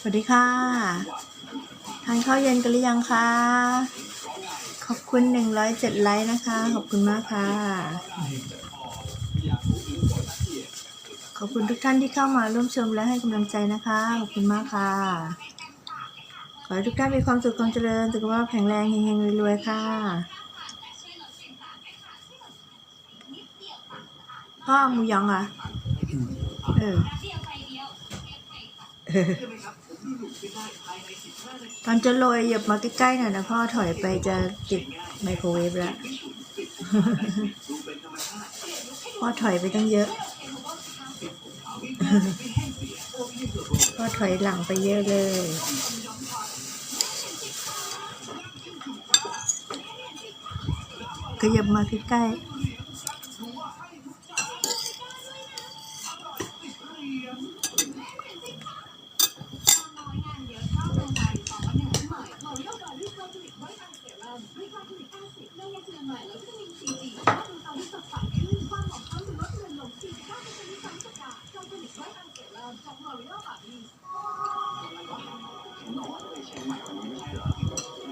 สวัสดีค่ะ ทานข้าวเย็นกันหรือยังคะ ขอบคุณหนึ่งร้อยเจ็ดไลค์นะคะ ขอบคุณมากค่ะ ขอบคุณทุกท่านที่เข้ามาร่วมชมและให้กำลังใจนะคะ ขอบคุณมากค่ะ ขอให้ทุกท่านมีความสุขความเจริญสุขภาพแข็งแรงเฮงๆรวยๆค่ะพ่อหมูยองอะ เออ ตอนจะโรยหยียบมาใกล้ๆหน่อยนะพ่อถอยไปจะติดไมโครเวฟแล้วพ่อถอยไปตั้งเยอะพ่อถอยหลังไปเยอะเลยขยับมาใกล้ๆ もう一度はいい。